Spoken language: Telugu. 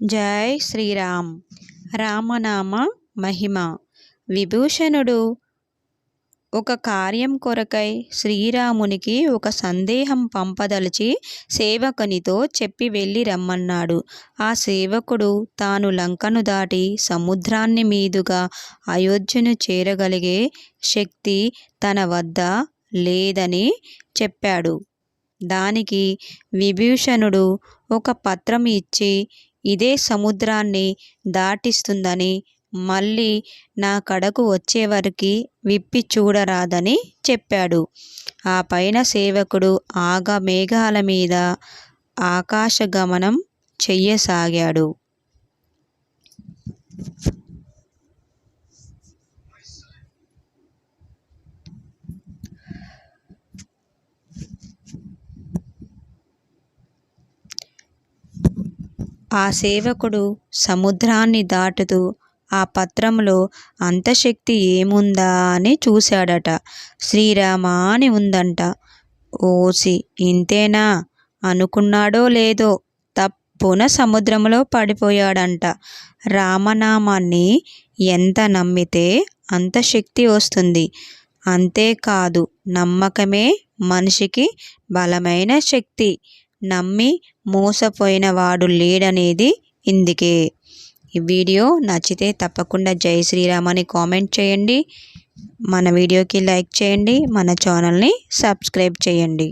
జై శ్రీరామ్. రామనామ మహిమ. విభూషణుడు ఒక కార్యం కొరకై శ్రీరామునికి ఒక సందేహం పంపదలిచి సేవకునితో చెప్పి వెళ్ళి రమ్మన్నాడు. ఆ సేవకుడు తాను లంకను దాటి సముద్రాన్ని మీదుగా అయోధ్యను చేరగలిగే శక్తి తన వద్ద లేదని చెప్పాడు. దానికి విభీషణుడు ఒక పత్రం ఇచ్చి ఇదే సముద్రాన్ని దాటిస్తుందని మళ్ళీ నా కడకు వచ్చేవరకు విప్పి చూడరాదని చెప్పాడు. ఆ పైన సేవకుడు ఆగ మేఘాల మీద ఆకాశగమనం చెయ్యసాగాడు. ఆ సేవకుడు సముద్రాన్ని దాటుతూ ఆ పత్రంలో అంతశక్తి ఏముందా అని చూశాడట. శ్రీరామ అని ఉందంట. ఓసి ఇంతేనా? అనుకున్నాడో లేదో తప్పున సముద్రంలో పడిపోయాడంట. రామనామాన్ని ఎంత నమ్మితే అంత శక్తి వస్తుంది. అంతేకాదు నమ్మకమే మనిషికి బలమైన శక్తి. నమ్మి మోసపోయిన వాడు లేడనేది ఇందుకే. ఈ వీడియో నచ్చితే తప్పకుండా జై శ్రీరామ్ అని కామెంట్ చేయండి. మన వీడియోకి లైక్ చేయండి. మన ఛానల్ని సబ్స్క్రైబ్ చేయండి.